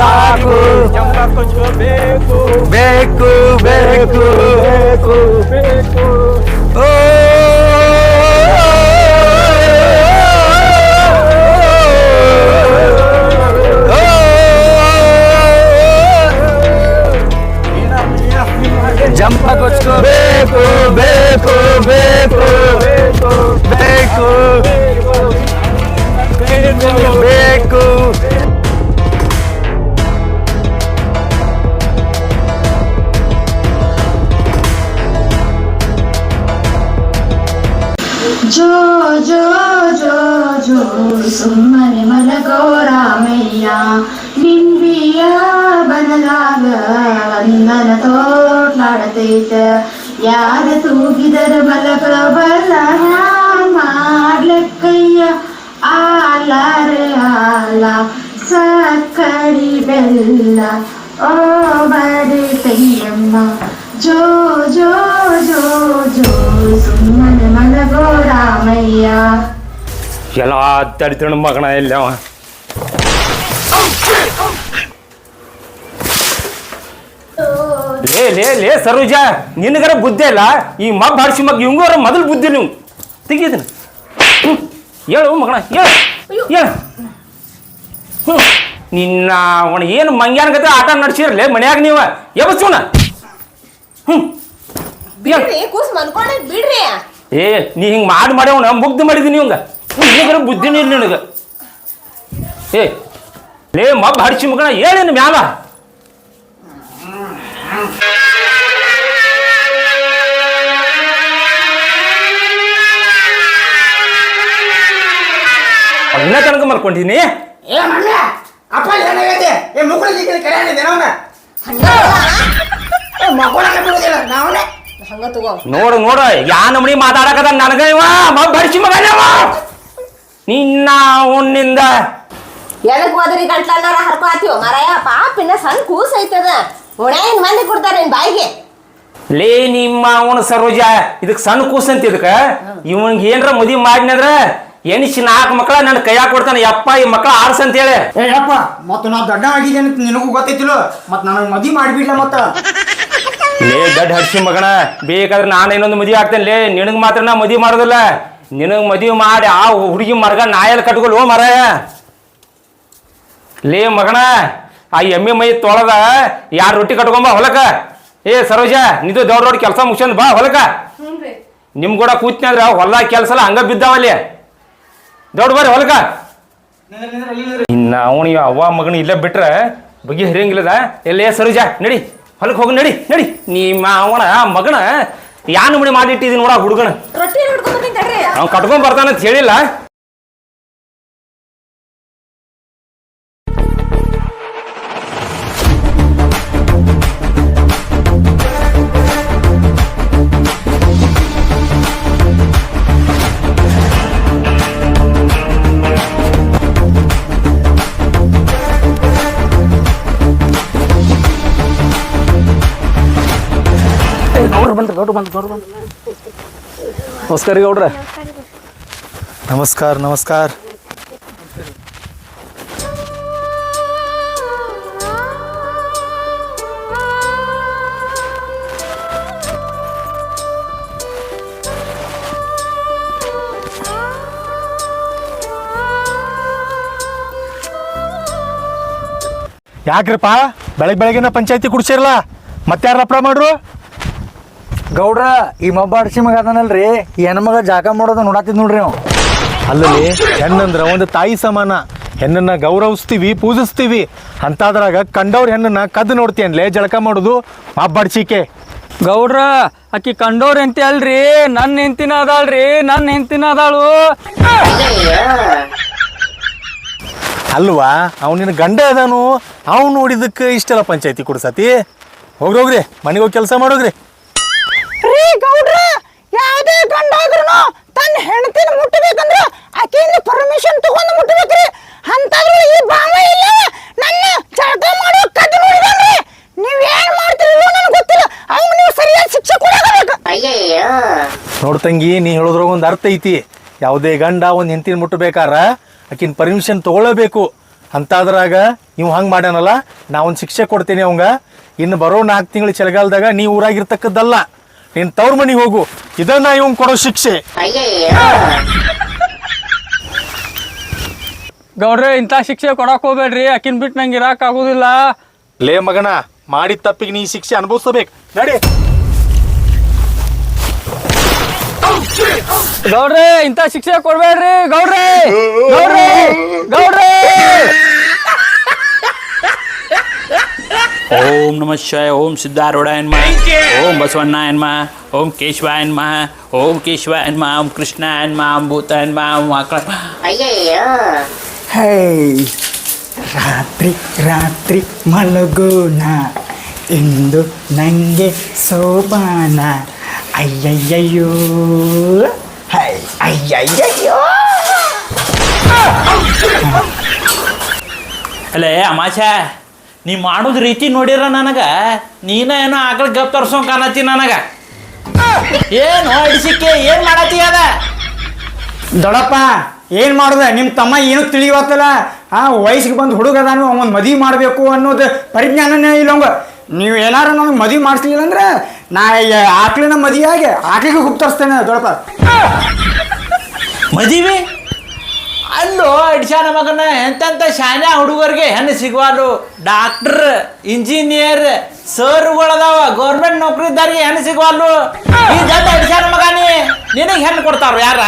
ಸಾಕು. ಸಾಕು ಸಾಕು ಬೇಕು. ಬೇಕು ಬೇಕು ಬೇಕು. ಸುಮ್ಮನೆ ಮಲಗೋ ರಾಮಯ್ಯ ನಿಂಬಿಯ ಬದಲಾಗ ವಂದನ ತೋಟ್ಲಾಡತೈತ ಯಾರ ತೂಗಿದರ ಮಲಗ ಬಲ್ಲ ಮಾಡ್ಲಕ್ಕಯ್ಯ ಆಲಾರೆ ಆಲ ಸಕ್ಕಡಿ ಬೆಲ್ಲ ಓ ಬಡಿ ಕೈಯಮ್ಮ ಜೋ ಜೋ ಜೋ ಜೋ ಸುಮ್ಮನೆ ಮಲಗೋ ರಾಮಯ್ಯ ಎಲ್ಲ ತಡಿತಣ ಮಗಣ ಎಲ್ಲ ಅವ ಲೇ ಲೇ ಲೇ ಸರೋಜ ನಿನಗರ ಬುದ್ಧಿ ಇಲ್ಲ ಈ ಮಗ್ ಹಾಡ್ಸಿ ಮಗ್ ಇವಂಗರ ಮೊದಲು ಬುದ್ಧಿ ನೀವು ತೆಗಿದನ ಹೇಳು ಮಗಣ ಹೇಳು ಹೇಳು ಹ್ಞೂ ನಿನ್ನ ಅವನ ಏನು ಮಂಗ್ಯಾನ ಗತೆ ಆಟ ನಡೆಸಿರಲೇ ಮನ್ಯಾಗ ನೀವು ಎಬಸೋಣ ಹ್ಞೂ ಬಿಡ್ರಿ ಕೂಸ್ ಮನ್ಕೊಂಡ್ ಬಿಡ್ರಿ ಏ ನೀ ಹಿಂಗೆ ಮಾಡಿ ಮಾಡ್ಯವನ ಮುಗ್ದು ಮಾಡಿದೀನಿ ಇವಂಗ ನಿನಗರ ಬುದ್ಧಿ ಇಲ್ಲ ನಿನಗೆ. ಏ ಲೇ ಮಬ್ಬ ಹಡಿಸಿ ಮಗನ ಏನೇನು ಮ್ಯಾಲ? ಇನ್ನ ತನಕ ಮಲ್ಕೊಂಡಿನಿ ಏ ಮಮ್ಮಿ ಅಪ್ಪ ಏನಾಗೈತೆ? ಏ ಮುಕ್ಕಳಿಗೆ ಕರೆ ಏನಿದೆ ಅವನ ಏ ಮಕ್ಕಳಕ್ಕೆ ಬಿಡುದಿಲ್ಲ ನಾವನೇ? ಹಂಗ ತಗೋ. ನೋಡು ನೋಡು ಯಾ ನಮನಿ ಮಾತಾಡಕದ ನನಗ ಇವ? ಮಬ್ಬ ಹಡಿಸಿ ಮಗನ ಇವ? ನಿನ್ನ ಅವನಿಂದ ಎದಕ್ ಹೋದ್ರಿ ಗಂಟ್ಲನ್ನಾರ ಹರ್ಕೊ ಆತೀವ ಮರಯ? ಪಾಪ ಇನ್ನ ಸಣ್ಣ ಕೂಸ್ ಐತದ. ಒಣೇನ್ ಮಂದಿ ಕೊಡ್ತಾರ ನಿನ್ ಬಾಯಿಗೆ. ಲೇ ನಿಮ್ಮ ಅವನ ಸರೋಜ ಇದಕ್ ಸಣ್ಣ ಕೂಸ್ ಅಂತ ಇದಕ್ಕ. ಇವನ್ಗೆ ಏನ್ರ ಮದಿ ಮಾಡಿನದ್ರ ಎಣಿಸಿ ನಾಲ್ಕು ಮಕ್ಕಳ ನನ್ನ ಕೈಯಾಗ ಕೊಡ್ತಾನೆ. ಯಪ್ಪ ಈ ಮಕ್ಕಳ ಆರ್ಸ್ ಅಂತ ಹೇಳಿ. ಏ ಯಪ್ಪ ಮತ್ತು ನಾ ದೊಡ್ಡ ಆಗಿದ್ದೇನೆ ಅಂತ ನಿನಗೂ ಗೊತ್ತೈತಿಲ್ಲ? ಮತ್ತು ನನಗೆ ಮದಿ ಮಾಡಿಬಿಡ್ಲ ಮತ್ತ. ಲೇ ದೊಡ್ಡ ಹಡ್ಸಿ ಮಗಣ ಬೇಕಾದ್ರೆ ನಾನು ಇನ್ನೊಂದು ಮದಿ ಆಗ್ತೇನೆ. ಲೇ ನಿನಗ್ ಮಾತ್ರ ನಾ ಮದಿ ಮಾಡೋದಿಲ್ಲ. ನಿನಗ್ ಮದುವೆ ಮಾಡಿ ಆ ಹುಡುಗಿ ಮರ್ಗ ನಾಯಲ್ಲಿ ಕಟ್ಕೊಲ್ ಓ ಮರ. ಲೇ ಮಗನ ಆ ಎಮ್ಮೆ ಮೈ ತೊಳೆದ ಯಾರು ರೊಟ್ಟಿ ಕಟ್ಕೊಂಬ ಹೊಲಕ ಏ ಸರೋಜ ನಿಂದು ದೊಡ್ಡ ದೊಡ್ಡ ಕೆಲಸ ಮುಗಿಸ್ಕೊಂಡ್ ಬಾ ಹೊಲಕ ನಿಮ್ ಕೂಡ ಕೂತ್ನಂದ್ರ ಹೊಲ ಕೆಲಸ ಎಲ್ಲ ಹಂಗ ಬಿದ್ದಾವಲ್ಲಿ. ದೊಡ್ಡ ಬರ್ರಿ ಹೊಲಕ ಇನ್ನ ಅವನಿಗೆ ಅವ್ವ ಮಗನ ಇಲ್ಲೇ ಬಿಟ್ರೆ ಬಗೆ ಹರಿಯಂಗಿಲ್ಲದ. ಎಲ್ಲೇ ಸರೋಜ ನಡಿ. ಹೊಲಕ್ಕೆ ಹೋಗಿ ನಡಿ ನಡಿ. ನಿಮ್ಮ ಅವನ ಮಗನ ಯಾನ್ ಮಾಡಿ ಮಾಡಿಟ್ಟಿದ್ದೀನಿ ನೋಡ ಹುಡುಗನ? ರೊಟ್ಟಿ ಹಿಡ್ಕೊಂಡ್ ತಡ್ರಿ. ಅವ್ನು ಕಟ್ಕೊಂಡ್ ಬರ್ತಾನಂತ ಹೇಳಿಲ್ಲ. ಬಂದ್ರು ಗೌಡ್ರು ಬಂದ್ರಿ ಗೌಡ್ರು ಬಂದ್ರಿ. ನಮಸ್ಕಾರ ರೀ ಗೌಡ್ರ. ನಮಸ್ಕಾರ ನಮಸ್ಕಾರ. ಯಾಕ್ರಿಪ್ಪ? ಬೆಳಗ್ಗೆ ಬೆಳಗ್ಗೆನ ಪಂಚಾಯತಿ ಕುಡ್ಸಿರಲ್ಲ ಮತ್ತಾರ ಅಪ್ಲ ಮಾಡ್ರು? ಗೌಡ್ರ ಈ ಮಬ್ಬಾಡ್ಸಿ ಮಗ ಅದನಲ್ರಿ? ಈ ಹೆಣ್ಮಗ ಜಾಕ ಮಾಡೋದು ನೋಡತ್ತಿದ್ ನೋಡ್ರಿ ನಾವು ಅಲ್ಲಲ್ಲಿ ಹೆಣ್ಣಂದ್ರ ಒಂದು ತಾಯಿ ಸಮಾನ. ಹೆಣ್ಣನ್ನ ಗೌರವಿಸ್ತೀವಿ ಪೂಜಿಸ್ತೀವಿ. ಅಂತಾದ್ರಾಗ ಕಂಡವ್ರ ಹೆಣ್ಣನ್ನ ಕದ್ದು ನೋಡ್ತೀಯನ್ಲೇ ಜಳಕ ಮಾಡೋದು ಮಬ್ಬಡ್ಸಿಕೆ ಗೌಡ್ರ ಅಕ್ಕಿ ಕಂಡೋರ್ ಹೆಂಡತಿ ಅಲ್ರಿ? ನನ್ನ ಹೆಂಡತಿನ ಅದಾಳ್ರಿ ನನ್ನ ಹೆಂಡತಿನ ಅದಾಳು. ಅಲ್ವಾ? ಅವನಿನ ಗಂಡ ಅದಾನು. ಅವ್ನು ನೋಡಿದಕ್ಕೆ ಇಷ್ಟೆಲ್ಲ ಪಂಚಾಯತಿ ಕೊಡ್ಸತಿ ಹೋಗ್ರಿ ಹೋಗ್ರಿ. ಮನೆಗೆ ಹೋಗಿ ಕೆಲಸ ಮಾಡೋಗ್ರಿ. ರೀ ಗೌಡ್ರ ಯಾವುದೇ ಗಂಡ ಆದ್ರೂ ತನ್ನ ಹೆಂಡತಿನ ಮುಟ್ಟಬೇಕಂದ್ರ ಆಕೆಯಿಂದ ಪರ್ಮಿಷನ್ ತಗೊಂಡು ಮುಟ್ಟಬೇಕ್ರಿ ಅಂತಂದ್ರೆ ಈ ಭಾವ ಇಲ್ಲ ನನ್ನ ಜಳಕ ಮಾಡೋ ಕದ್ದು ನೋಡಿದ್ರಿ ನೀವ್ ಏನ್ ಮಾಡ್ತೀರಿ ನನಗೆ ಗೊತ್ತಿಲ್ಲ. ಅವ್ನು ನೀವು ಸರಿಯಾದ ಶಿಕ್ಷೆ ಕೊಡಬೇಕು ನೋಡ್ ತಂಗಿ ನೀ ಹೇಳೋದ್ರಾಗ ಒಂದು ಅರ್ಥ ಐತಿ. ಯಾವುದೇ ಗಂಡ ಒಂದು ಹೆಂಡತಿನ ಮುಟ್ಟಬೇಕಾರ ಆಕಿನ ಪರ್ಮಿಷನ್ ತಗೊಳ್ಳಬೇಕು. ಅಂತಾದ್ರಾಗ ನೀವು ಹಂಗೆ ಮಾಡ್ಯಾನಲ್ಲ ನಾ ಒಂದು ಶಿಕ್ಷೆ ಕೊಡ್ತೀನಿ ಅವಂಗ. ಇನ್ನು ಬರೋ ನಾಲ್ಕು ತಿಂಗಳು ಚಳಿಗಾಲದಾಗ ನೀ ಊರಾಗಿರ್ತಕ್ಕದ್ದಲ್ಲ ನೀನು ತವ್ರ ಮನಿಗೆ ಹೋಗು. ಇದನ್ನ ಇವನ್ ಕೊಡೋ ಶಿಕ್ಷೆ. ಗೌಡ್ರೆ ಇಂಥ ಶಿಕ್ಷೆ ಕೊಡಕ್ ಹೋಗ್ಬೇಡ್ರಿ. ಅಕ್ಕಿನ್ ಬಿಟ್ ನಂಗೆ ಇರಾಕ್ ಆಗುದಿಲ್ಲ. ಲೇ ಮಗನ ಮಾಡಿದ ತಪ್ಪಿಗೆ ನೀ ಶಿಕ್ಷೆ ಅನುಭವಿಸಬೇಕು ನಡಿ. ಗೌಡ್ರೆ ಇಂಥ ಶಿಕ್ಷೆ ಕೊಡ್ಬೇಡ್ರಿ. ಗೌಡ್ರೆ ಗೌಡ್ರೆ ಗೌಡ್ರೆ. ಓಂ ನಮಃ ಶಿವಾಯ ಓಂ ಸಿದ್ಧಾರೂಢಾಯ ನಮಃ ಓಂ ಬಸವಣ್ಣಾಯ ನಮಃ ಓಂ ಕೇಶವಾಯ ನಮಃ ಓಂ ಕೇಶವಾಯ ನಮಃ ಓಂ ಕೃಷ್ಣಾಯ ನಮಃ ಓಂ ಭೂತಾಯ ನಮಃ ಓಂ ಆಕಳ ಹೇ ರಾತ್ರಿ ರಾತ್ರಿ ಮಲಗೋಣ ಇಂದು ನಂಗೆ ಸೋಪಾನ ಅಯ್ಯಯ್ಯಯ್ಯೋ ಹೈ ಅಯ್ಯಯ್ಯಯ್ಯೋ ಅಲ್ಲೇ ಅಮಾಚ ನೀ ಮಾಡೋದ್ ರೀತಿ ನೋಡಿರ ನನಗ? ನೀನ ಏನೋ ಆಕಳ ಗಪ್ ತರ್ಸೋ ಕಾಣತಿ ನನಗ? ಏನು ಅಡಿಸಿಕ್ಕೆ ಏನ್ ಮಾಡತಿ ಅದ? ದೊಡಪ್ಪ ಏನು ಮಾಡುದ? ನಿಮ್ಮ ತಮ್ಮ ಏನು ತಿಳಿಯವತ್ತಲ್ಲ ಆ ವಯಸ್ಸಿಗೆ ಬಂದು ಹುಡುಗ ಅದಾನು ಅವನ್ ಮದುವೆ ಮಾಡಬೇಕು ಅನ್ನೋದು ಪರಿಜ್ಞಾನನೇ ಇಲ್ಲ ಅವಂಗ. ನೀವು ಏನಾರು ನನಗೆ ಮದಿ ಮಾಡಿಸ್ಲಿಲ್ಲ ಅಂದ್ರೆ ನಾ ಆಕಳಿನ ಮದುವೆ ಆಗಿ ಆಕಳಿಗೆ ಹುಪ್ ತರಿಸ್ತೇನೆ ದೊಡಪ್ಪ. ಮದಿವಿ? ಅಲ್ಲೋ ಅಡ್ಸ್ಯಾನ ಮಗನ ಎಂತೆಂಥ ಶಾನೆ ಹುಡುಗರಿಗೆ ಹೆಣ್ಣು ಸಿಗುವಾಲು ಡಾಕ್ಟರ್ ಇಂಜಿನಿಯರ್ ಸರ್ಗಳದಾವ ಗೌರ್ಮೆಂಟ್ ನೌಕರಿದಾರಿಗೆ ಹೆಣ್ಣು ಸಿಗುವಲ್ಲು ಈ ಮಗನಿ ನಿನಗೆ ಹೆಣ್ಣು ಕೊಡ್ತಾರ ಯಾರ?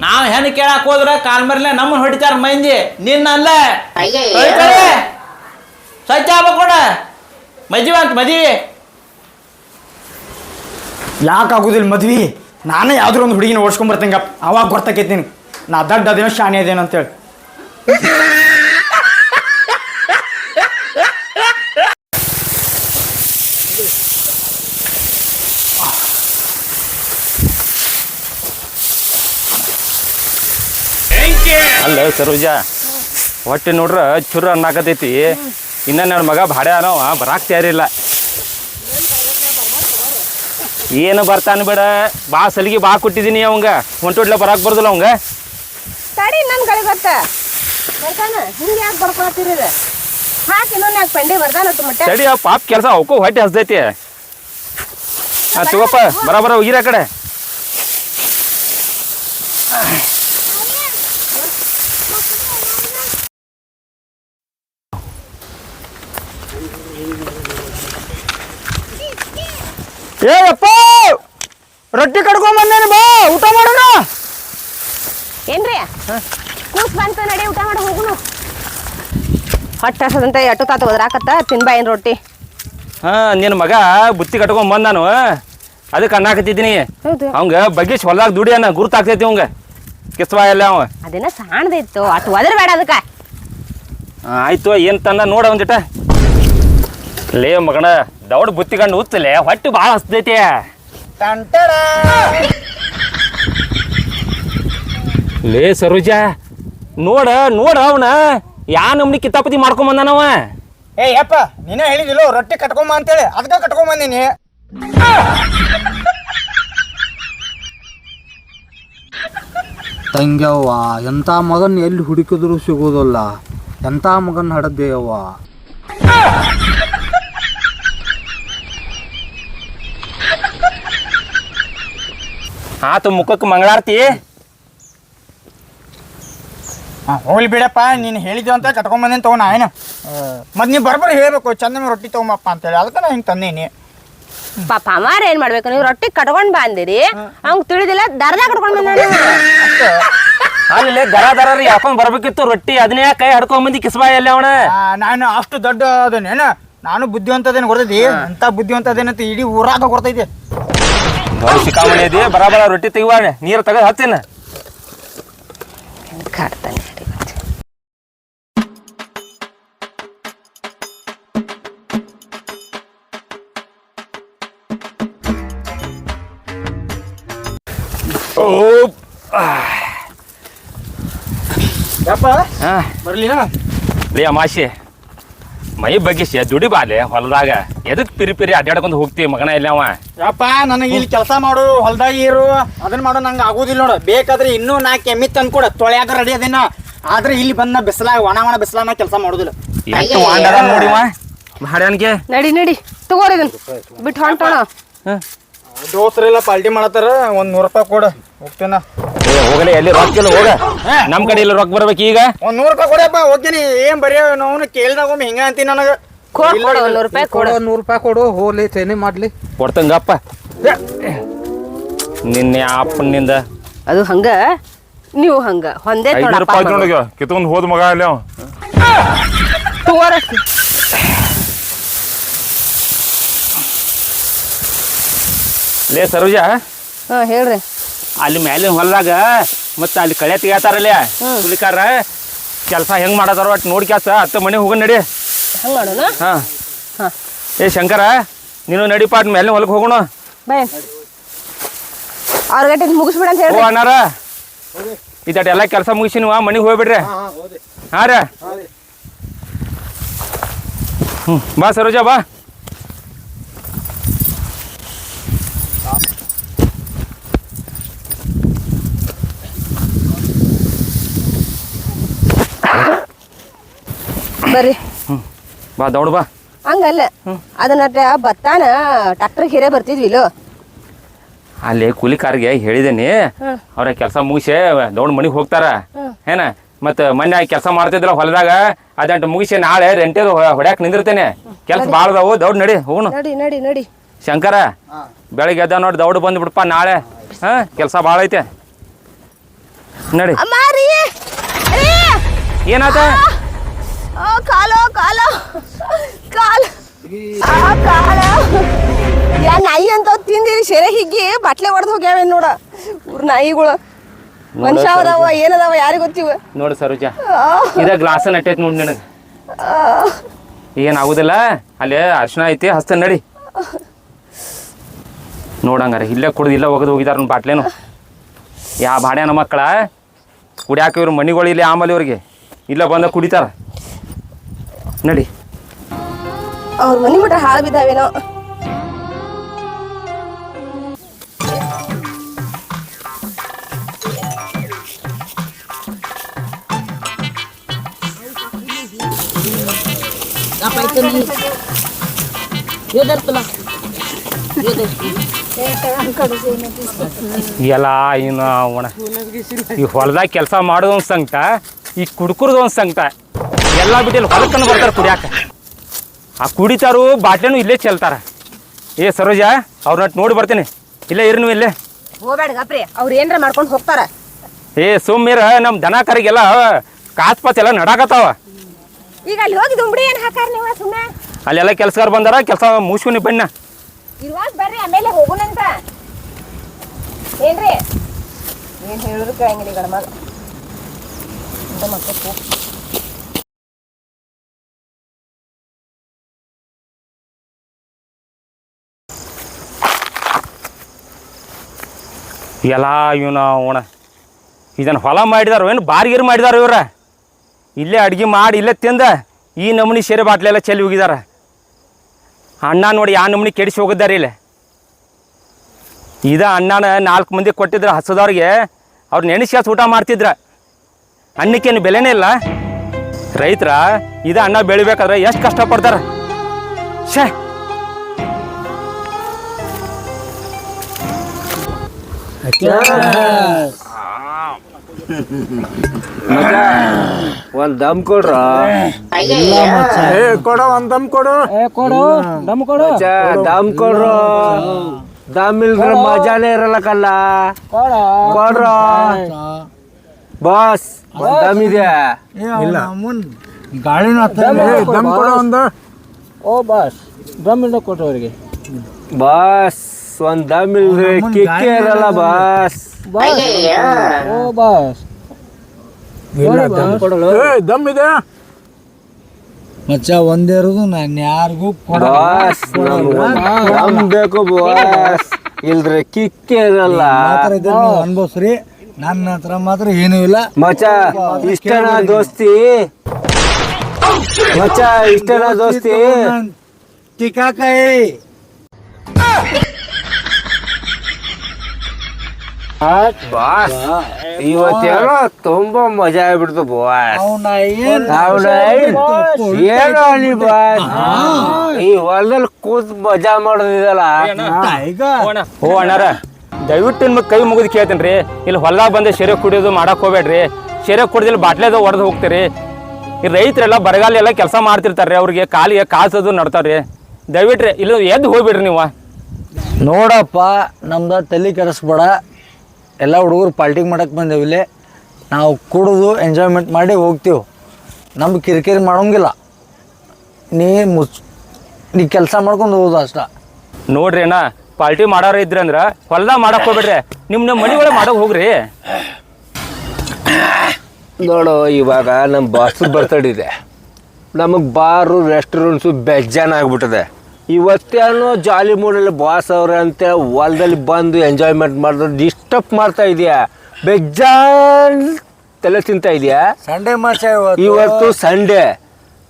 ನಾವು ಹೆಣ್ಣು ಕೇಳಕ್ ಹೋದ್ರೆ ಕಾಲ್ ಮರ್ಲೆ ನಮ್ಮನ್ನ ಹೊಡಿತಾರ ಮಂದಿ. ನಿನ್ನಲ್ಲ. ಹೊಡಿತಾರೆ ಸ್ವಚ್ಛ ಆಗ್ಬೇಕೋಡ ಮದುವೆ ಅಂತ ಮದುವೆ. ಯಾಕಾಗೋದಿಲ್ಲ ಆಗುದಿಲ್ಲ ಮದ್ವಿ? ನಾನೇ ಯಾವ್ದಾರು ಒಂದು ಹುಡುಗಿನ ಓಡಿಸ್ಕೊಂಬರ್ತೀನಿ ಅವಾಗ ಗೊತ್ತಾಕೈತಿ ನಿನಗೆ. ನಾ ದಡ್ಡ ಅದೇನೋ ಶಾಣೆ ಅದೇನೋ ಅಂತೇಳಿ. ಅಲ್ಲ ಸರೋಜ, ಹೊಟ್ಟೆ ನೋಡ್ರ ಚುರ ಅನ್ನಾಕತೈತಿ ಇನ್ನ ನನ್ನ ಮಗ ಭಾಡೆ ಅನವ ಬರಾಕ್ ತಯಾರಿಲ್ಲ. ಏನು ಬರ್ತಾನೆ ಬೇಡ? ಬಾ ಸಲಿಗೆ ಬಾ ಕೊಟ್ಟಿದ್ದೀನಿ ಅವಂಗ. ಹೊಂಟೋಡ್ಲೆ ಬರಾಕ್ ಬರ್ದಲ್ಲ ಅವಂಗ. ನನ್ ಗಳಿಗೆ ಗೊತ್ತ? ಬರ್ತಾನ. ಹಿಂಗೆ ಯಾಕೆ ಬರ್ಕೊಳತ್ತೀರಿ ಹಾಕಿ ಇನ್ನೊಂದು ಯಾಕೆ ಪಂಡಿ ಬರ್ದಾನ ಮತ್ತೆ ಆ ಪಾಪ ಕೆಲಸ ಅವಕ್ಕೂ ಹೊಟ್ಟೆ ಹಸ್ದೈತಿ. ಆ ತಗೋಪ್ಪ ಬರ ಬರ ಹೋಗಿರ ಕಡೆ. ಏ ಅಪ್ಪ! ರೊಟ್ಟಿ ಕಡ್ಕೊಂಡ್ ಬಂದೇನು ಬಾ ಊಟ ಮಾಡೋಣ. ಏನ್ರಿ? ಕೂಸ್ ಬಂತು ನಡಿ ಊಟ ಮಾಡಿ ಹೋಗುನು ಹೊಟ್ಟೆ ಹಸದಂತ ಎಟ್ಟು ತಾತ ಒದ್ರಾಕತ್ತ ತಿನ್ಬಾ ಏನು ರೊಟ್ಟಿ. ಹಾ ನಿನ್ನ ಮಗ ಬುತ್ತಿ ಕಟ್ಕೊಂಡ್ ಬಂದ್ ನಾನು ಅದಕ್ಕೆ ಅನ್ನಾಕತ್ತಿದ್ದೀನಿ ಹೌದು. ಅವಂಗ ಬಗ್ಗಿಸ್ ಹೊಲ್ದಾಗ ದುಡಿಯನ ಗುರುತಾಗ್ತೈತಿ ಅವಂಗ. ಕಿಸ್ವಾ ಎಲ್ಲ ಅವ. ಅದೇನ ಸಾಣದಿತ್ತು ಅಟ್ ಒದರ್ಬೇಡ ಅದಕ್ಕ. ಆ, ಆಯ್ತು ಏನ್ ತಂದ ನೋಡ ಒಂದಿಟ. ಲೇ ಮಗನ ದೌಡ್ ಬುತ್ತಿ ಕಂಡು ಉತ್ತಲೆ ಹೊಟ್ಟೆ ಭಾಳ ಹಸ್ತೈತಿ ಲೇ ಸರೋಜ ನೋಡ ನೋಡ ಅವನ. ಯಾ ನಮ್ನಿ ಕಿತ್ತಾಪತಿ ಮಾಡ್ಕೊಂಡ್ ಬಂದಾನವ ಏ ಯಪ್ಪ ನೀನೇ ಹೇಳಿದಿಲ್ಲ ರೊಟ್ಟಿ ಕಟ್ಕೊಂಬ ಅಂತೇಳಿ. ಅದಕ್ಕೆ ಕಟ್ಕೊಂಡ್ ಬಂದೀನಿ. ತಂಗ್ಯವ್ವ ಎಂತ ಮಗನ್ ಎಲ್ಲಿ ಹುಡುಕಿದ್ರು ಸಿಗೋದಲ್ಲ ಎಂತ ಮಗನ್ ಹಡದ್ದೇಯವ್ವ ಆತು ಮುಖಕ್ಕೆ ಮಂಗಳಾರತಿ. ಹೋಗ್ಲಿ ಬಿಡಪ್ಪ ನೀನು ಹೇಳಿದ್ವಿ ಅಂತ ಕಟ್ಕೊಂಡ್ ತಗೋಣ ತಗೋ ನಾ ಏನು? ಮತ್ತೆ ನೀವು ಬರ್ಬರ್ ಹೇಳಬೇಕು ಚಂದ ರೊಟ್ಟಿ ತಗೊಂಬಪ್ಪ ಅಂತೇಳಿ. ಅದಕ್ಕೆ ನಾ ಹಿಂಗೆ ತಂದೀನಿ. ಪಾಪ ಅಮಾರ ಏನ್ ಮಾಡ್ಬೇಕು? ನೀವು ರೊಟ್ಟಿ ಕಟ್ಕೊಂಡ್ ಬಂದಿರಿ ಅವ್ನ್ ತಿಳಿದಿಲ್ಲ ದರ್ದ ಕಟ್ಕೊಂಡ್ ಬಂದ ಅಲ್ಲಿ ದರ ದರ ಯಾಕೊಂಡ್ ಬರ್ಬೇಕಿತ್ತು ರೊಟ್ಟಿ? ಅದನ್ನೇ ಕೈ ಹಡ್ಕೊಂಡ್ ಬಂದಿ ಕಿಸ್ಬಾ ಎಲ್ಲ ಅವನ ನಾನು ಅಷ್ಟು ದೊಡ್ಡ ಅದನ್ನೇನ ನಾನು ಬುದ್ಧಿವಂತದೇನು ಗೊತ್ತೈತಿ ಅಂತ ಬುದ್ಧಿವಂತದೇನಂತ ಇಡೀ ಊರಾಗ ಕೊಡ್ತೈತಿ. ಸಿಕ್ಕಾಮಣಿ ಬರಾಬರ ರೊಟ್ಟಿ ತೆಗಿವಾಣೆ ನೀರು ತೆಗೆದು ಹತ್ತೇನ. ಕಾಡ್ತಾನೆ ಓ ಯಪ್ಪ ಹಾ ಬರ್ಲಿನ ಲೇ ಅಮಾಶಿ ಮೈ ಬಗ್ಗಿಸಿ ದುಡಿ ಬಾಲೆ ಹೊಲದಾಗ. ಎದಕ್ ಪಿರಿ ಪಿರಿ ಅಡ್ಡಾಡ್ಕೊಂಡು ಹೋಗ್ತೀವಿ ಮಗನ ಇಲ್ಲ ಅವ? ಯಪ್ಪ ನನಗೆ ಇಲ್ಲಿ ಕೆಲಸ ಮಾಡು ಹೊಲದಾಗ ಇರು. ಅದನ್ನ ಮಾಡೋ ನಂಗೆ ಆಗೋದಿಲ್ಲ ನೋಡು. ಬೇಕಾದ್ರೆ ಇನ್ನೂ ನಾಲ್ಕು ಎಮ್ಮಿ ತಂದು ಕೊಡ. ತೊಳ್ಯಾಕ ರೆಡಿ ಅದೇನ. ಆದ್ರೆ ಇಲ್ಲಿ ಬಂದ ಬಿಸಿಲಾಗ ಒಣ ಒಣ ಬಿಸಿಲಾಗ ಕೆಲಸ ಮಾಡೋದಿಲ್ಲ. ಎಷ್ಟು ವಾಂಡದ ನೋಡಿವ ಹಾಡ್ಯಾನ್ಗೆ? ನಡಿ ನಡಿ. ತಗೋರಿ ಬಿಟ್ಟು ಹೊಂಟೋಣ. ದೋಸ್ತರೆಲ್ಲ ಪಾಲ್ಟಿ ಮಾಡತ್ತಾರ ಒಂದ್ ನೂರ್ ರೂಪಾಯಿ ಕೊಡ ಹೋಗ್ತೇನ. ಏ ಹೋಗಲಿ ಎಲ್ಲಿ ರೊಕ್ಕ ಇಲ್ಲ ಹೋಗ. ನಮ್ ಕಡೆ ಇಲ್ಲ ರೊಕ್ಕ ಬರ್ಬೇಕು ಈಗ? ಒಂದ್ ನೂರ್ ರೂಪಾಯಿ ಕೊಡಪ್ಪ ಹೋಗ್ತೀನಿ. ಏನ್ ಬರೀ ನಾವು ಕೇಳ್ದಾಗ ಒಮ್ಮೆ ಹಿಂಗ ಅಂತೀನಿ ನನಗ. ಕೊಡು ಕೊಡು ಒಂದ್ ನೂರು ರೂಪಾಯಿ ಕೊಡು. ಕೊಡು ನೂರು ರೂಪಾಯಿ ಕೊಡು ಹೋಗ್ಲಿ ತೇನೆ ಮಾಡ್ಲಿ. ಕೊಡ್ತಂಗಪ್ಪ. ನಿನ್ನೆ ಅಪ್ಪನಿಂದ. ಅದು ಹಂಗ ನೀವು ಹಂಗ. ಒಂದೇ ಐದ್ನೂರು ರೂಪಾಯಿ ನೋಡಿಗ ಕಿತ್ಕೊಂಡ್ ಹೋದ ಮಗ ಅಲ್ಲಿ ಅವ. ತಗೋರ ಲೇ ಸರೋಜ. ಹಾ ಹೇಳ್ರಿ. ಅಲ್ಲಿ ಮ್ಯಾಲಿನ ಹೊಲದಾಗ ಮತ್ತೆ ಅಲ್ಲಿ ಕಳೆ ತೆಗಿತಾರಲ್ಲ ಹುಲಿಕಾರ ಕೆಲಸ ಹೆಂಗ್ ಮಾಡತಾರ ಒಟ್ಟು ನೋಡ್ಕ್ಯಾಸ ಹತ್ತ ಮನೆ ಹೋಗ ನಡಿ. ಹಂಗ ಮಾಡೋಣ? ಹಾ. ಹಾ. ಏ ಶಂಕರ ನೀನು ನಡಿ ಪಾಟ್ ಮ್ಯಾಲಿನ ಹೊಲಕ್ಕೆ ಹೋಗೋಣ. ಬಾಯ್ ಆರು ಗಂಟೆ ಮುಗಿಸ್ಬಿಡ ಅಂತ ಓ ಹೇಳ್ರಿ ಅಣ್ಣಾರ. ಇದಟ್ ಎಲ್ಲ ಕೆಲಸ ಮುಗಿಸಿ ನೀವು ಮನೆಗೆ ಹೋಗ್ಬಿಡ್ರಿ. ಹಾ ರೀ ಹ್ಞೂ ಬಾ ಸರೋಜ ಬಾ ಬರ್ರಿ ಬಾ ದೌಡ್ ಬಾ. ಹಂಗಲ್ಲ. ಅದನ್ನ ಭತ್ತಾನ ಟ್ರಾಕ್ಟರ್ ಹಿರೇ ಬರ್ತಿದ್ವಿ ಇಲ್ಲೋ. ಅಲ್ಲಿ ಕೂಲಿಕಾರ್ಗೆ ಹೇಳಿದೇನಿ. ಅವ್ರ ಕೆಲಸ ಮುಗಿಸಿ ದೌಡ್ ಮನಿಗೆ ಹೋಗ್ತಾರ. ಏನ? ಮತ್ತೆ ಮೊನ್ನೆ ಕೆಲಸ ಮಾಡ್ತಿದ್ರ ಹೊಲದಾಗ ಅದಂಟು ಮುಗಿಸಿ ನಾಳೆ ರೆಂಟೇದು ಹೊಡ್ಯಾಕ್ ನಿಂದಿರ್ತೇನೆ. ಕೆಲಸ ಭಾಳ ಅದಾವು ದೌಡ್ ನಡಿ ಹೋಗೋಣ ನಡಿ ನಡಿ ನಡಿ. ಶಂಕರ ಬೆಳಿಗ್ಗೆ ಎದ್ದ ನೋಡಿ ದೌಡ್ ಬಂದು ಬಿಡಪ್ಪ ನಾಳೆ. ಹಾ ಕೆಲಸ ಭಾಳ ಐತೆ. ನಡಿ. ಏನಾತ? ಕಾಲು ಕಾಲು ಕಾಲು. ಆ, ಕಾಲು. ಯಾ ನಾಯಿ ಅಂತ ತಿಂದಿರಿ ಸೆರೆ ಹಿಗ್ಗಿ ಬಟ್ಲೆ ಹೊಡೆದು ಹೋಗ್ಯಾವೆ ನೋಡ. ಊರ್ ನಾಯಿಗಳು. ಮನುಷ್ಯ ಅದಾವ ಏನದಾವ ಯಾರಿಗೆ ಗೊತ್ತಿವ? ನೋಡು ಸರೋಜ. ಇದ ಗ್ಲಾಸ್ ನಟ್ಟೈತಿ ನೋಡಿ ನಿನಗೆ. ಏನಾಗುದಿಲ್ಲ ಅಲ್ಲಿ ಅರ್ಶಿನ ಐತಿ ಹಸ್ತ ನಡಿ. ನೋಡಂಗಾರೆ ಇಲ್ಲೇ ಕುಡ್ದು ಇಲ್ಲೇ ಒಗದು ಹೋಗಿದಾರ ಬಾಟ್ಲೇನು. ಯಾ ಬಾಡ್ಯಾನ ಮಕ್ಕಳ ಕುಡಿಯಾಕ ಇವ್ರು ಮನಿಗಳು ಇಲ್ಲಿ ಆಮೇಲೆ ಇವ್ರಿಗೆ. ಇಲ್ಲ ಬಂದ ಕುಡಿತಾರ. ನಡಿ. ಅವ್ರ ಮನಿ ಮಟ್ಟ ಹಾಳು ಬಿದ್ದಾವೇನೋ. ಎಲ್ಲ ಇನ್ನು ಅವಣ ಈ ಹೊಲದಾಗ ಕೆಲಸ ಮಾಡೋದು ಒಂದು ಸಂಕಟ ಈ ಕುಡ್ಕುರ್ದು ಒಂದು ಸಂಕಟ. ಎಲ್ಲ ಬಿಟ್ಟಿಲ್ಲ ಹೊಲಕ್ಕನ್ನು ಬರ್ತಾರೆ ಕುಡಿಯಾಕ. ಆ ಕುಡಿತಾರು ಬಾಟ್ಲೆನೂ ಇಲ್ಲೇ ಚೆಲ್ತಾರ. ಏ ಸರೋಜ ಅವ್ರನ್ನ ನೋಡಿ ಬರ್ತೀನಿ. ಇಲ್ಲೇ ಇರ್ನು ಇಲ್ಲೇ. ಹೋಗ್ಬೇಡ ಗಪ್ರಿ ಅವ್ರ ಏನ್ರ ಮಾಡ್ಕೊಂಡು ಹೋಗ್ತಾರ. ಏ ಸೋಮ್ಯರ ನಮ್ಮ ದನ ಕರಿಗೆಲ್ಲ ಕಾಸ್ ಪಾಸ್ ಎಲ್ಲ ನಡಾಕತ್ತಾವ. ಈಗ ಅಲ್ಲಿ ಹೋಗಿ ದುಂಬಡಿ ಏನ್ ಹಾಕಾರ ನೀವು ಸುಮ್ಮನೆ ಅಲ್ಲೆಲ್ಲ ಕೆಲ್ಸಗಾರ ಬಂದಾರ ಕೆಲಸ ಮುಗಿಸ್ಕೊನಿ ಬಣ್ಣ ಇರುವಾಗ ಬರ್ರಿ ಆಮೇಲೆ ಹೋಗುನಂತ ಏನ್ರಿ? ಏನ್ ಹೇಳಿದ್ರು ಕೇಳಂಗಿಲ್ಲ ಮಗ. ಅಂತ ಇಂಥ ಮಕ್ಕಳು ಎಲ್ಲ ಇವನ ಅವಣ ಇದನ್ನು ಹೊಲ ಮಾಡಿದಾರೋ, ಏನು ಬಾರಿಗೇರು ಮಾಡಿದಾರ ಇವ್ರ? ಇಲ್ಲೇ ಅಡ್ಗೆ ಮಾಡಿ ಇಲ್ಲೇ ತಿಂದ ಈ ನಮೂನಿ ಸೇರೆ ಬಾಟ್ಲೆಲ್ಲ ಚೆಲ್ಲಿ ಹೋಗಿದಾರ ಅಣ್ಣ ನೋಡಿ ಆ ನಮೂನಿ ಕೆಡಿಸಿ ಹೋಗಿದ್ದಾರೆ ಇಲ್ಲಿ. ಇದ ಅಣ್ಣನ ನಾಲ್ಕು ಮಂದಿ ಕೊಟ್ಟಿದ್ರ ಹಸದವ್ರಿಗೆ ಅವ್ರು ನೆನೆಸ್ಯಾಸ್ ಊಟ ಮಾಡ್ತಿದ್ರ. ಅನ್ನಕ್ಕೇನು ಬೆಲೆನೇ ಇಲ್ಲ. ರೈತರ, ಇದ ಅನ್ನ ಬೆಳಿಬೇಕಾದ್ರೆ ಎಷ್ಟು ಕಷ್ಟಪಡ್ತಾರೆ ಛೇ! ಒಂದ್ ದಮ್ ಕೊಡ್ರ? ಕೊಡು ಒಂದ್ ದಮ್ ಕೊಡು. ಕೊಡು ದಮ್ ಕೊಡು. ದಮ್ ಕೊಡ್ರ. ದಮ್ ಇಲ್ದ್ರ ಮಜಾನೇ ಇರಲ್ಲ ಕಲ್ಲ. ಕೊಡ್ರ. ಬಾಸ್ ಒಂದ್ ದಮ್ ಇದೆ. ಇಲ್ಲ. ಗಾಳಿನ ದಮ್ ಕೊಡು ಒಂದು. ಓ ಬಾಸ್. ದಮ್ ಇಲ್ಲ ಕೊಟ್ಟು ಅವ್ರಿಗೆ. ಬಾಸ್. ಒಂದ್ ದಮ್ ಇಲ್ರಿ ಕಿಕ್ಕೇ ಇರಲ್ಲ ಬಾಸ್. ಓ ಬಾಸ್. ಏ, ದಮ್ ಇದೆ. ಮಚ್ಚ ಒಂದೇ ಇರೋದು ನಾನು ಯಾರಿಗೂ ಬಾಸ್ ದಮ್ ಬೇಕು ಬಾಸ್. ಇಲ್ದ್ರೆ ಕಿಕ್ಕೇ ಇರಲ್ಲ ಅನ್ಭವ್ಸ್ರಿ. ನನ್ನ ಹತ್ರ ಮಾತ್ರ ಏನೂ ಇಲ್ಲ. ಮಚ ಇಷ್ಟನ ದೋಸ್ತಿ. ಮಚ್ಚ ಇಷ್ಟನ ದೋಸ್ತಿ ಟಿಕಾಕಾಯಿ ಬಾಸ್ ಇವತ್ತೇನೋ ತುಂಬಾ ಮಜಾ ಆಗ್ಬಿಡ್ತು ಬಾಸ್. ಏನೋ ನೀ ಬಾಸ್. ಈ ಹೊಲದಲ್ಲಿ ಕೂತ್ ಮಜಾ ಮಾಡೋದಿದಲ್ಲ. ಓ ಅಣ್ಣಾರ ದಯವಿಟ್ಟು ನಿಮ್ಗೆ ಕೈ ಮುಗಿದು ಕೇಳ್ತೀನಿ ರೀ ಇಲ್ಲಿ ಹೊಲ್ದಾಗ ಬಂದು ಶೇರೆ ಕುಡಿಯೋದು ಮಾಡಕ್ ಹೋಗ್ಬೇಡ್ರಿ. ಶೇರೆ ಕುಡಿದಿಲ್ಲ ಬಾಟ್ಲೆದ ಹೊಡೆದು ಹೋಗ್ತೀರಿ. ಈ ರೈತರೆಲ್ಲ ಬರಗಾಲ ಎಲ್ಲ ಕೆಲಸ ಮಾಡ್ತಿರ್ತಾರೆ ಅವ್ರಿಗೆ ಕಾಲಿಗೆ ಕಾಸದು ನಡ್ತಾರ್ರಿ. ದಯವಿಟ್ರಿ ಇಲ್ಲ ಎದ್ದು ಹೋಗ್ಬಿಡ್ರಿ ನೀವು. ನೋಡಪ್ಪ ನಮ್ದು ತಲೆ ಕೆಡಿಸ್ಬೇಡ. ಎಲ್ಲ ಹುಡುಗರು ಪಾರ್ಟಿಗೆ ಮಾಡಕ್ಕೆ ಬಂದೇವಿ ಇಲ್ಲಿ. ನಾವು ಕುಡಿದು ಎಂಜಾಯ್ಮೆಂಟ್ ಮಾಡಿ ಹೋಗ್ತೀವಿ. ನಮ್ಗೆ ಕಿರಿಕಿರಿ ಮಾಡೋಂಗಿಲ್ಲ. ನೀ ಮುಚ್ ನೀ ಕೆಲಸ ಮಾಡ್ಕೊಂಡು ಹೋಗೋದು ಅಷ್ಟ. ನೋಡ್ರಿ ಅಣ್ಣ ಪಾರ್ಟಿ ಮಾಡೋರು ಇದ್ರಿ ಅಂದ್ರೆ ಹೊಲ್ದಾಗ ಮಾಡಕ್ ಹೋಗ್ಬೇಡ್ರಿ. ನಿಮ್ಮ ನಿಮ್ಮ ಮನೆ ಒಳಗೆ ಮಾಡಕ್ ಹೋಗ್ರಿ. ನೋಡು ಇವಾಗ ನಮ್ಮ ಬಾಸ್ ಬರ್ತಡೇ ಇದೆ. ನಮಗೆ ಬಾರು ರೆಸ್ಟೋರೆಂಟ್ಸು ಬೆಜ್ಜಾನ ಆಗ್ಬಿಟ್ಟದೆ. ಇವತ್ತೇನೋ ಜಾಲಿ ಮೂಡಲ್ಲಿ ಬಾಸ್ ಅವ್ರೆ ಅಂತ ಹೊಲದಲ್ಲಿ ಬಂದು ಎಂಜಾಯ್ಮೆಂಟ್ ಮಾಡಿದ್ರೆ ಡಿಸ್ಟರ್ಬ್ ಮಾಡ್ತಾ ಇದೆಯಾ? ಬೆಜ್ಜಾನ್ ತಲೆ ತಿಂತಾ ಇದೆಯಾ? ಸಂಡೇ ಇವತ್ತು. ಸಂಡೇ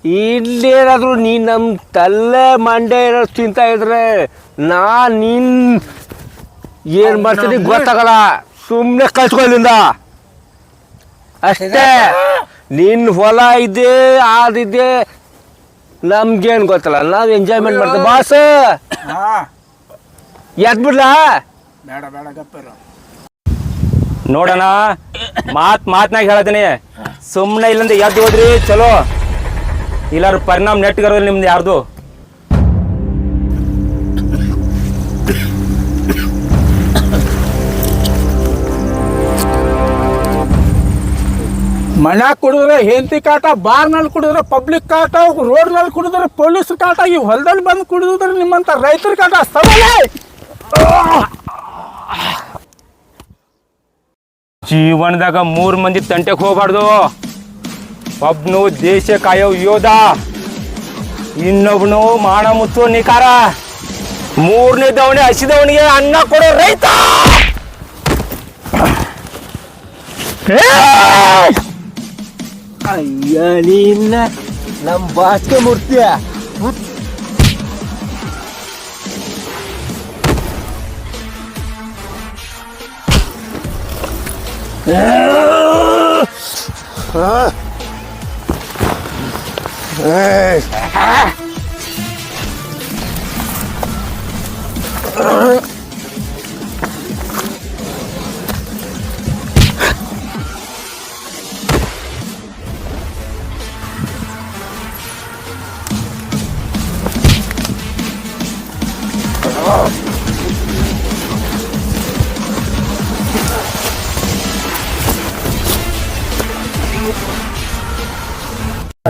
ಇಲ್ಲೇನಾದರೂ ನೀ ನಮ್ಮ ತಲೆ ಮಂಡೆ ಏನಾದ್ರು ತಿಂತಾ ಇದ್ರೆ ನಾ ನೀನ್ ಏನು ಮಾಡ್ತೀನಿ ಗೊತ್ತಾಗಲ್ಲ. ಸುಮ್ಮನೆ ಕಳ್ಸ್ಕೊಳ್ಳಿಂದ ಅಷ್ಟೇ. ನಿನ್ನ ಹೊಲ ಇದೆ ಆದಿದೆ ನಮ್ಗೇನು ಗೊತ್ತಲ್ಲ ನಾವು ಎಂಜಾಯ್ಮೆಂಟ್ ಮಾಡ್ತೇವೆ. ಬಾಸ್ ಎದ್ ಬಿಡ್ಲಾ? ನೋಡೋಣ ಮಾತ್ ಮಾತ್ನಾಗ ಹೇಳತೀನಿ ಸುಮ್ಮನೆ ಇಲ್ಲಂದ್ರೆ ಎದ್ದು ಹೋದ್ರಿ ಚಲೋ. ಇಲ್ಲಾರು ಪರಿಣಾಮ ನೆಟ್ಗರೋದು ನಿಮ್ದು ಯಾರ್ದು. ಮನ್ಯಾಗ ಕುಡಿದ್ರೆ ಹೆಂಡತಿ ಕಾಟ ಬಾರ್ನಲ್ಲಿ ಕುಡಿದ್ರೆ ಪಬ್ಲಿಕ್ ಕಾಟ ರೋಡ್ನಲ್ಲಿ ಕುಡಿದ್ರೆ ಪೊಲೀಸ್ ಕಾಟ ಈ ಹೊಲದಲ್ಲಿ ಬಂದು ಕುಡಿದ್ರೆ ನಿಮ್ಮಂತ ರೈತರ ಕಾಟ ಜೀವನದಾಗ ಮೂರು ಮಂದಿ ತಂಟೆಗೆ ಹೋಗ್ಬಾರ್ದು. ಒಬ್ನು ದೇಶ ಕಾಯೋ ಯೋಧ ಇನ್ನೊಬ್ನು ಮಾಣ ಮುಚ್ಚೋ ನಿಕಾರ ಮೂರನೇ ದವಣಿ ಹಸಿದವಣಿಗೆ ಅನ್ನ ಕೊಡೋ ರೈತ! ಅಯ್ಯ ನೀನ್ನ ನಮ್ಮ ಬಾಸ್ಗೆ ಮುಡ್ತೀಯ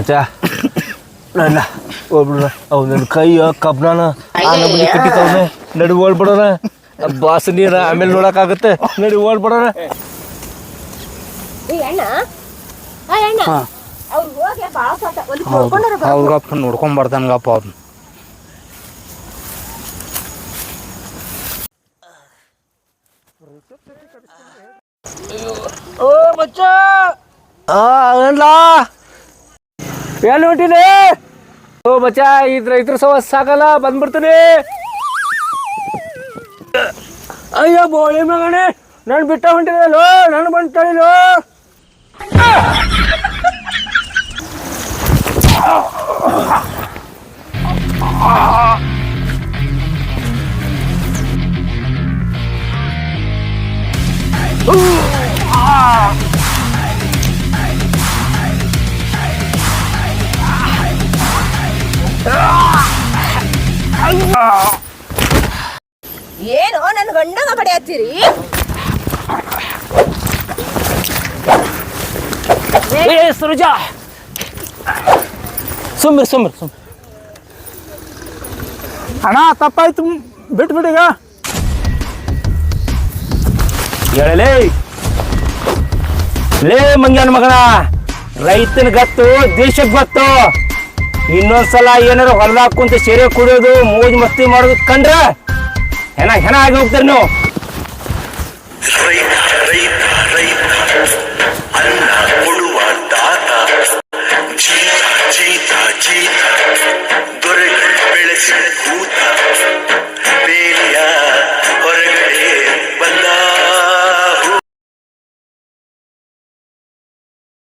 ಅಚ್ಚ. ನನ್ನ ಹೋಗ್ಬಿಡ ಅವನ ಕೈಯ ಕಬ್ನಾನ ಆನಬಲಿ ಕಟ್ಟಿತವನೆ ನಡು ಓಡ್ಬಿಡೋಣ ಬಾಸ್ ನೀರ ಆಮೇಲೆ ನೋಡಕ್ಕಾಗತ್ತೆ. ನಡಿ ಓಡ್ಬಿಡೋಣ ಏ ಅಣ್ಣ. ಆ ಅಣ್ಣ. ಅವ್ರು ಹೋಗಿ ಭಾಳ ಸಾಟ ಒಂದು ನೋಡ್ಕೊಂಡಾರ ಬಾ. ಅವ್ರಿಗಪ್ಪ ನೋಡ್ಕೊಂಡ್ ಬರ್ತಾನಗಪ್ಪ ಅವ್ರನ್ನ ಆ ಅಲ್ಲ ಎಲ್ಲಿ ಹೊಂಟಿನಿ ಓ ಮಚ್ಚ ಇದ್ ರೈತರ ಸವ ಸಾಕಲ್ಲ, ಬಂದ್ಬಿಡ್ತೀನಿ. ಅಯ್ಯೋ ಬೋಳಿ ಮಗನೇ, ನನ್ ಬಿಟ್ಟ ಹೊಂಟಿದಲ್ಲೋ ನನ್ ಬಂದ್ ತಳಿಲೋ ಏನು ನನ್ನ ಗಂಡನ ಬಡಿಯತ್ತೀರಿ ಏ ಸುರುಜಾ. ಸುಮ್ರಿ ಸುಮ್ರಿ ಸುಮ್ ಅಣ್ಣ, ತಪ್ಪಾಯ್ತು. ಬಿಟ್ಬಿಡೀಗ ಹೇಳಲೇ ಲೇ. ಮಂಗ್ಯಾನ ಮಗನ. ರೈತನ ಗತ್ತು ದೇಶಕ್ಕೆ ಗೊತ್ತು. ಇನ್ನೊಂದ್ಸಲ ಏನಾರ ಹೊಲದಾಗ ಕುಂತ ಸೇರೆ ಕುಡಿಯೋದು, ಮೋಜ್ ಮಸ್ತಿ ಮಾಡೋದು ಕಂಡ್ರ ಹೆಣ ಹೆಣ ಆಗಿ ಹೋಗ್ತಾರೆ ನೀವು.